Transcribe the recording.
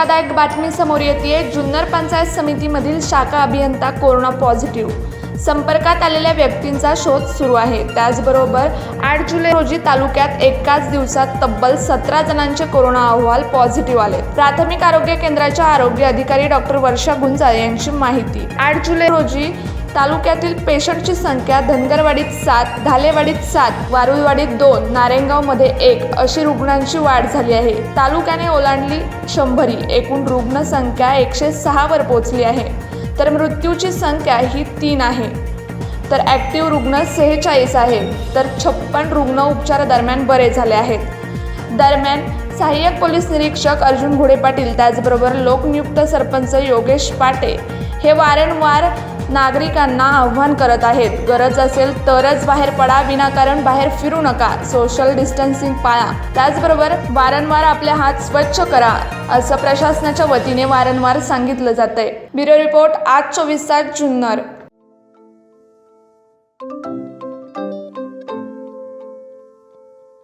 धक्कादायक बातमी समोर येते जुन्नर पंचायत समितीमधील शाखा अभियंता कोरोना पॉझिटिव्ह. संपर्कात आलेल्या व्यक्तींचा शोध सुरू आहे. त्याचबरोबर आठ जुलै रोजी तालुक्यात एकाच दिवसात तब्बल सतरा जणांचे कोरोना अहवाल पॉझिटिव्ह आले. प्राथमिक आरोग्य केंद्राच्या आरोग्य अधिकारी डॉक्टर वर्षा गुंजाळ यांची माहिती. आठ जुलै रोजी तालुक्यातील पेशंटची संख्या धनगरवाडीत सात धालेवाडीत सात वारुळवाडीत दोन नारायणगावमध्ये एक अशी रुग्णांची वाढ झाली आहे. तालुक्याने ओलांडली शंभरी एकूण रुग्णसंख्या एकशे सहावर पोचली आहे. तर मृत्यूची संख्या ही तीन आहे. तर ॲक्टिव्ह रुग्ण सेहेचाळीस आहे. तर छप्पन रुग्ण उपचारादरम्यान बरे झाले आहेत. दरम्यान सहाय्यक पोलीस निरीक्षक अर्जुन घोडे पाटील त्याचबरोबर लोकनियुक्त सरपंच योगेश पाटे हे वारंवार नागरिकांना आव्हान करत आहेत. गरज असेल तरच बाहेर पडा विनाकारण बाहेर फिरू नका. सोशल डिस्टन्सिंग पाळा. त्याचबरोबर वारंवार आपले हात स्वच्छ करा असं प्रशासनाच्या वतीने वारंवार सांगितलं जातंय. ब्युरो रिपोर्ट आज चोवीस तास जुन्नर.